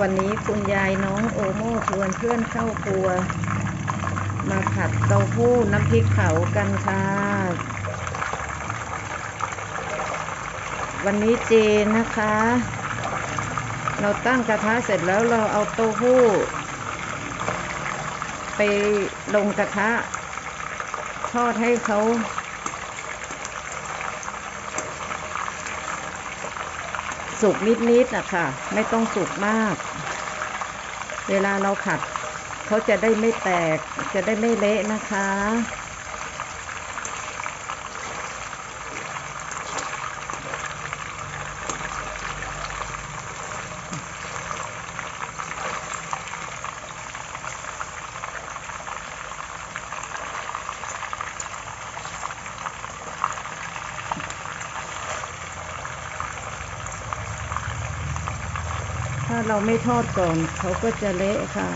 วันนี้คุณยายน้องโอโม่ชวนเพื่อนเข้าครัว มาผัดเต้าหู้น้ำพริกเผากันค่ะ วันนี้เจนะคะ เราตั้งกระทะเสร็จแล้วเราเอาเต้าหู้ ไปลงกระทะ ทอดให้เขา สุกนิดๆนะคะไม่ต้องสุกมาก เวลาเราขัดเขาจะได้ไม่แตกจะได้ไม่เละนะคะ ถ้าเราไม่ทอดก่อน เขาก็จะเละค่ะ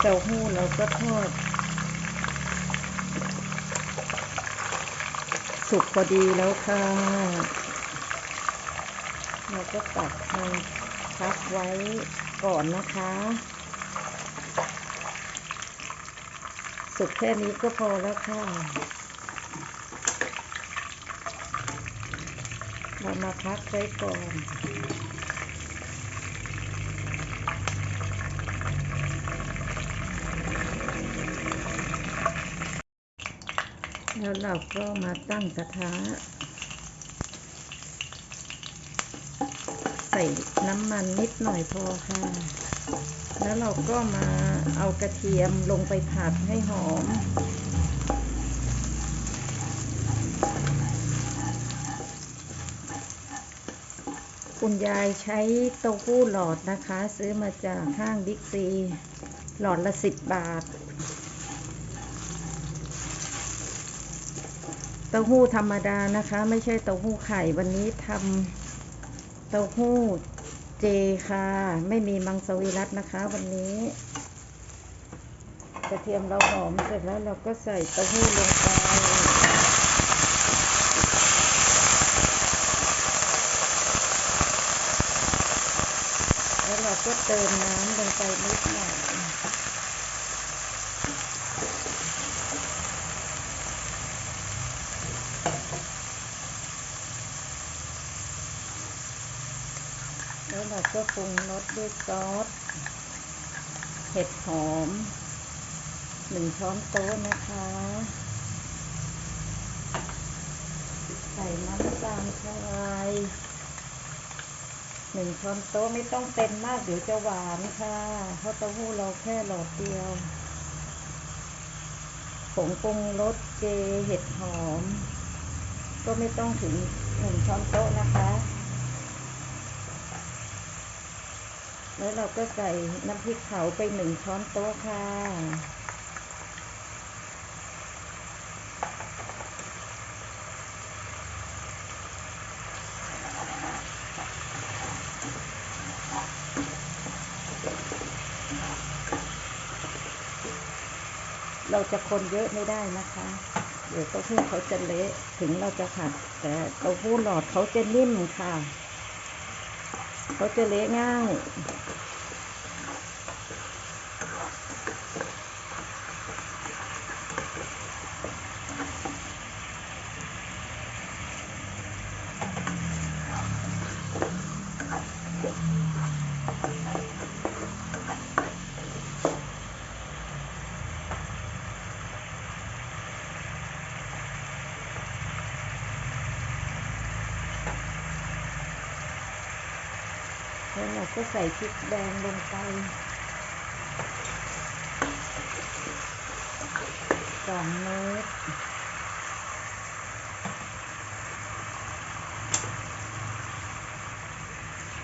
เต้าหู้เราก็ทอดสุกพอดีแล้วค่ะ เราก็ตักมาพักไว้ก่อนนะคะ สุกแค่นี้ก็พอแล้วค่ะ เรามาพักไว้ก่อนแล้วเราก็มาตั้งกระทะ ใส่น้ำมันนิดหน่อยพอค่ะ แล้วเราก็มาเอากระเทียมลงไปผัดให้หอม คุณยายใช้เต้าหู้หลอดนะคะ ซื้อมาจากห้างบิ๊กซี หลอดละสิบบาท เต้าหู้ธรรมดานะคะ ไม่ใช่เต้าหู้ไข่วันนี้ทำ ต้าหู้เจค่ะ ไม่มีมังสวิรัตนะคะ วันนี้กระเทียมเราหอมเสร็จแล้วเราก็ใส่เต้าหู้ลงไปแล้วเราก็เติมน้ำลงไปนิดหน่อย แล้วเราก็ปรุงรสด้วยซอส เห็ดหอมหนึ่งช้อนโต๊ะนะคะ ใส่น้ำตาลทรายหนึ่งช้อนโต๊ะไม่ต้องเต็มมากเดี๋ยวจะหวานค่ะเพราะเต้าหู้เราแค่หลอดเดียวผงปรุงรสเจเห็ดหอม ก็ไม่ต้องถึงหนึ่งช้อนโต๊ะนะคะ แล้วเราก็ใส่น้ำพริกเผาไปหนึ่งช้อนโต๊ะค่ะ เราจะคนเยอะไม่ได้นะคะ เดี๋ยวเต้าหู้เขาจะเละ ถึงเราจะผัด แต่เต้าหู้หลอดเขาจะนิ่มค่ะ เขาจะเละง่าย แล้วเราก็ใส่พริกแดงลงไปสองเม็ด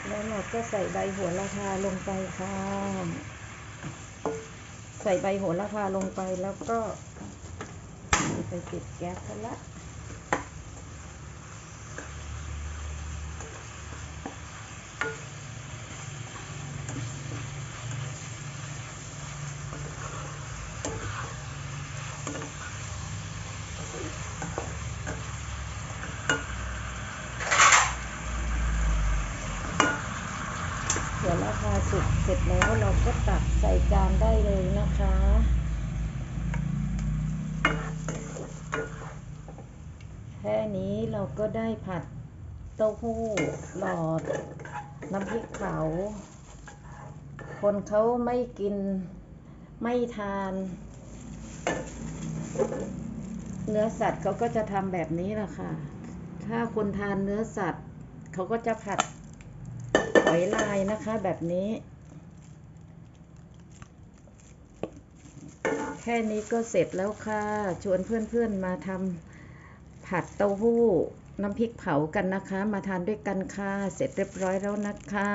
แล้วเราก็ใส่ใบโหัวละพาลงไปค่ะ ใส่ใบโหระพาลงไปแล้วก็ ไปปิดแก๊สซะละ ก็ตัก ใส่จานได้เลยนะคะ แค่นี้เราก็ได้ผัดเต้าหู้หลอด น้ำพริกเผา คนเขาไม่กินไม่ทาน เนื้อสัตว์เขาก็จะทำแบบนี้แหละค่ะ ถ้าคนทานเนื้อสัตว์เขาก็จะผัดหอยลายนะคะแบบนี้ แค่นี้ก็เสร็จแล้วค่ะ ชวนเพื่อนๆมาทำผัดเต้าหู้น้ำพริกเผากันนะคะ มาทานด้วยกันค่ะ เสร็จเรียบร้อยแล้วนะคะ